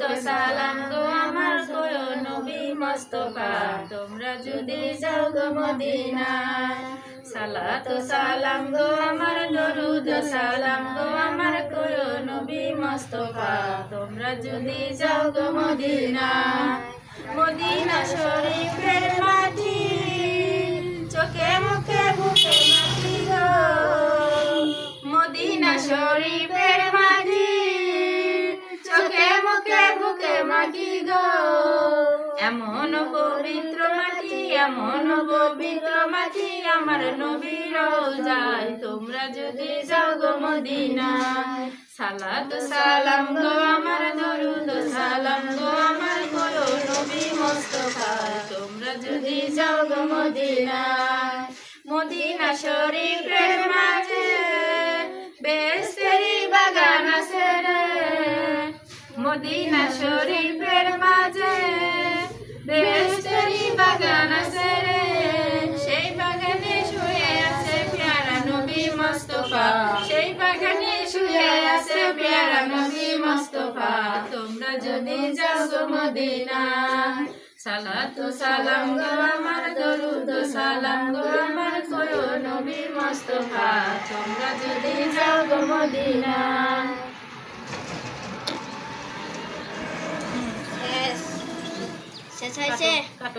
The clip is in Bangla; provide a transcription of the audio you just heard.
দরুদ সালাম গো আমার কোয় নবী মস্তফা। তোমরা যদি যাও গো মদিনায়, সালাত সালাম গো আমার, দরুদ সালাম গো আমার কোয় নবী মস্তফা। তোমরা যদি যাও গো মদিনায়, মদিনা শরীফের মাটি, চোখে মুখে বুকে মাটি গো। মদিনা শরীফের মাটি মাটি গো। এমন পবিত্র মাটি, এমন পবিত্র মাটি আমার নবীর যায় তোমরা যদি যাও গো মদিনায়, সালাত সালাম গো আমার দরুদ, সালাম গো আমার করো নবী মোস্তফা। তোমরা যদি যাও গো মদিনায়, মদিনা শরীফের মাঝে মদিনা শরীফের মাঝে বেশেরি বাগান আছে রে। সেই বাগানে শুয়ে আছে পেয়ারা নবী মোস্তফা। সেই বাগানে শুয়ে আছে পেয়ারা নবী মোস্তফা। তোমরা যদি যাও মদিনা সালাতু সালাম গো আমার, দরুদ সালাম গো আমার কোয় নবী মোস্তফা। তোমরা যদি যাও মদিনা 看着